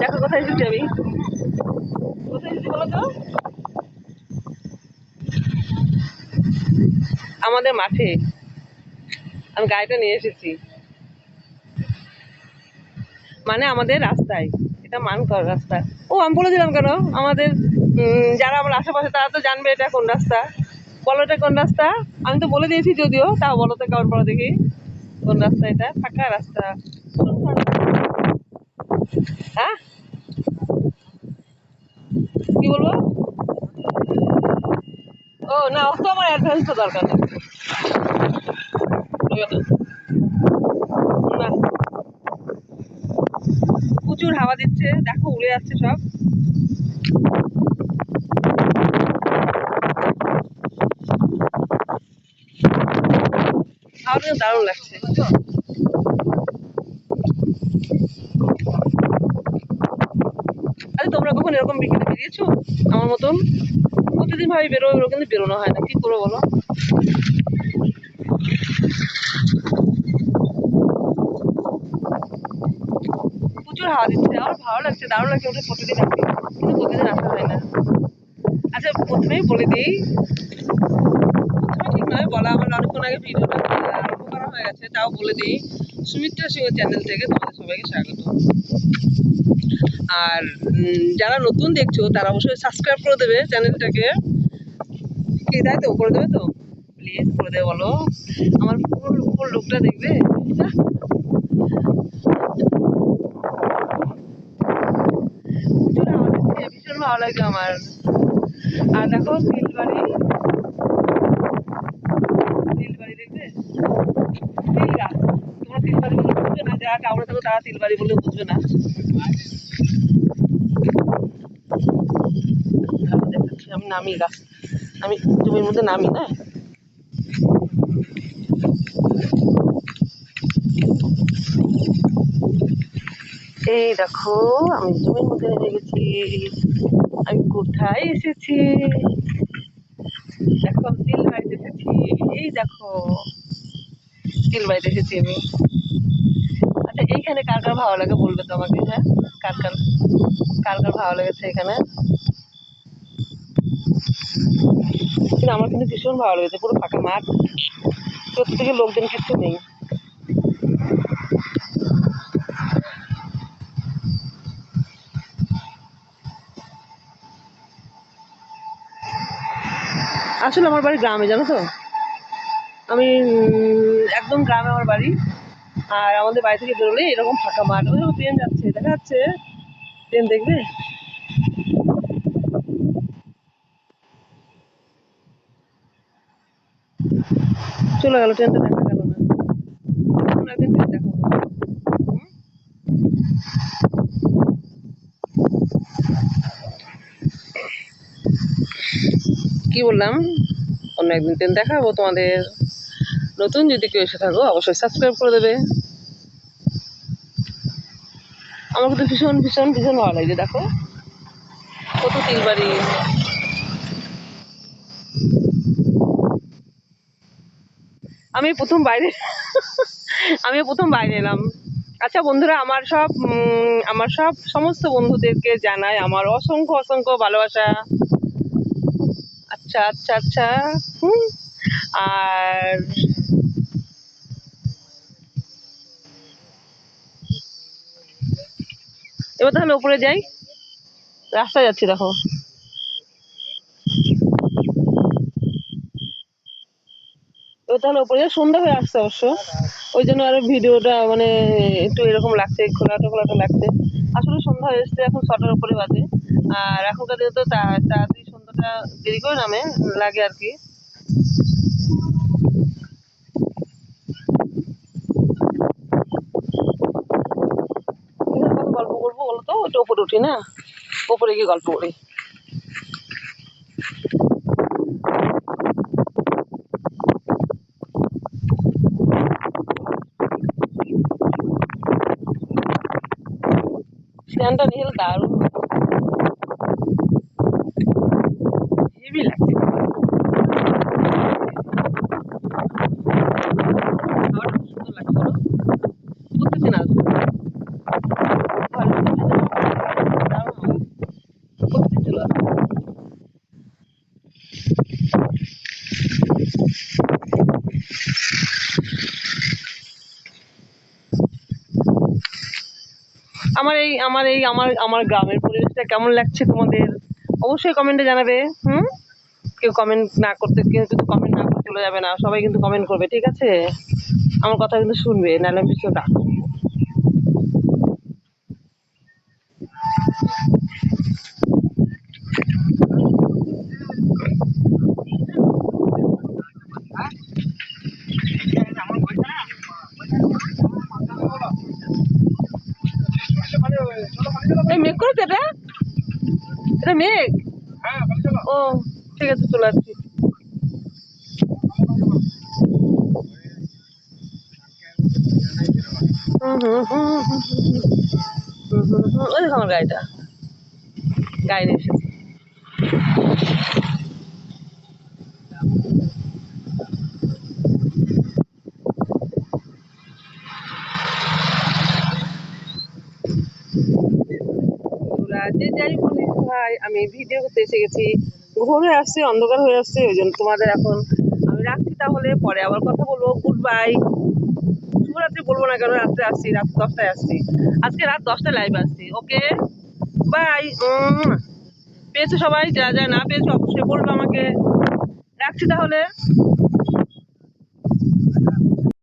দেখো, কোথায় এসেছি আমি? কোথায় বলো তো আমাদের মাঠে আমি গাড়িটা নিয়ে এসেছি। মানে আমাদের রাস্তায়, এটা মানকর রাস্তা। ও, আমি বলেছিলাম কেন? আমাদের যারা আমার আশেপাশে, তারা তো জানবে এটা কোন রাস্তা। বলো এটা কোন রাস্তা? আমি তো বলে দিয়েছি যদিও, তাও বলো তো কেমন বলো দেখি। কোন রাস্তা এটা? ফাঁকা রাস্তা। হ্যাঁ? কি বলব? ও, না অত আমার অ্যাডভান্স তো দরকার। নেই প্রচুর হাওয়া দিচ্ছে, দেখো উড়ে যাচ্ছে সব। কিন্তু দারুণ লাগছে আরে তোমরা কখন এরকম বিকেলে বেরিয়েছো? আমার মতন। প্রতিদিন ভাবে বেরো কিন্তু বেরোনো হয় না। কি করব বলো? প্রচুর হাওয়া দিচ্ছে। আমার ভালো লাগছে, দারুণ লাগছে ওটা প্রতিদিন আসি কিন্তু প্রতিদিন আসা হয় না। আচ্ছা প্রথমেই বলে দিই, প্রথমে ঠিক নয়, বলা আমার অনেকক্ষণ আগে ভিডিওটা আরম্ভ করা হয়ে গেছে, তাও বলে দিই। সুমিত্রা সিংহ চ্যানেল থেকে তোমাদের সবাইকে স্বাগত। আর যারা নতুন দেখছ, তারা অবশ্যই সাবস্ক্রাইব করে দেবে চ্যানেলটাকে কি, তাই তো? করে দেবে তো? প্লিজ করে দেবে, বলো। আমার ফুল লুকটা দেখবে? ভীষণ ভালো লাগে আমার। আর দেখো তিলবাড়ি দেখবে তিল গাছ তোমরা তিলবাড়ি বলে বুঝবে না থাকো তারা তিলবাড়ি বলে বুঝবে না। আমি নামি গাছ আমি জমির মধ্যে নামি, না? এই দেখো, আমি জমির মধ্যে নেমে গেছি। আমি কোথায় এসেছি? দেখো তিল বাড়িতে এসেছি। এই দেখো তিল বাড়িতে এসেছি আমি। আচ্ছা এইখানে কার কার ভালো লাগে বলবে তো আমাকে হ্যাঁ? কার কার কার কার ভালো লেগেছে এখানে? কিন্তু আমার কিন্তু ভীষণ ভালো লেগেছে, পুরো ফাঁকা মাঠ। প্রত্যেকে লোকজন কিছু নেই। আসলে আমার বাড়ি গ্রামে, জানো তো? আমি একদম গ্রামে আমার বাড়ি। আর আমাদের বাড়ি থেকে বেরোলে এরকম ফাঁকা মাঠ। ওই ট্রেন যাচ্ছে, দেখা যাচ্ছে? ট্রেন দেখবে? চলে গেল, ট্রেনটা দেখা গেল কি বললাম? অন্য একদিন ট্রেন দেখাবো তোমাদের। নতুন যদি কেউ এসে থাকো, অবশ্যই সাবস্ক্রাইব করে দেবে। আমার কিন্তু ভীষণ ভীষণ ভীষণ ভালো লাগছে দেখো। কত তিলবাড়ি আমি প্রথম বাইরে, আমি প্রথম বাইরে এলাম। আচ্ছা বন্ধুরা, আমার সব আমার সব সমস্ত বন্ধুদেরকে জানাই আমার অসংখ্য অসংখ্য ভালোবাসা। আচ্ছা আচ্ছা আচ্ছা হুম। আর এবার তাহলে উপরে যাই। রাস্তায় যাচ্ছি, দেখো। এবার তাহলে উপরে যাই। সন্ধ্যা হয়ে আসছে অবশ্য। ওই জন্য আরও ভিডিওটা মানে একটু এরকম লাগছে খোলাটা খোলাটা লাগছে। আসলে সন্ধ্যা হয়ে এসছে, এখন ছটার উপরে বাজে। আর এখনকার দিনে তা- তাড়াতাড়ি সন্ধ্যাটা দেরি করে নামে, লাগে আর কি এখানে কত গল্প করব বলো তো একটু উপরে উঠি না? উপরে গিয়ে গল্প করি। স্ট্যান্ডটা নিয়ে দারুণ। হেভি লাগছে হাওয়াটা খুব সুন্দর লাগছে বলো বুঝতেছি না আমার এই আমার এই, আমার আমার গ্রামের পরিবেশটা কেমন লাগছে তোমাদের? অবশ্যই কমেন্টে জানাবে, হুম? কেউ কমেন্ট না করতে, কেউ কিন্তু কমেন্ট না করে চলে যাবে না, সবাই কিন্তু কমেন্ট করবে, ঠিক আছে? আমার কথা কিন্তু শুনবে, নাহলে আমি পিছনে ডাকবো এটা হ্যাঁ, মেঘ ও ঠিক আছে চলে আসছি। ওই দেখো গাড়িটা। গাড়ি নিয়ে এসেছি। যাই বলে ভাই, আমি ভিডিও করতে এসে গেছি। ঘোর হয়ে আসছে, অন্ধকার হয়ে আসছে, ওই জন্য তোমাদের এখন আমি রাখছি তাহলে, পরে আবার কথা বলব। গুড বাই শুভরাত্রি বলব না কেন, রাত্রে আসছি, রাত দশটায় আসছি। আজকে রাত দশটায় লাইভ আসছি ওকে বাই পেয়েছ সবাই, যা যা না পেয়েছ অবশ্যই বলব আমাকে। রাখছি তাহলে।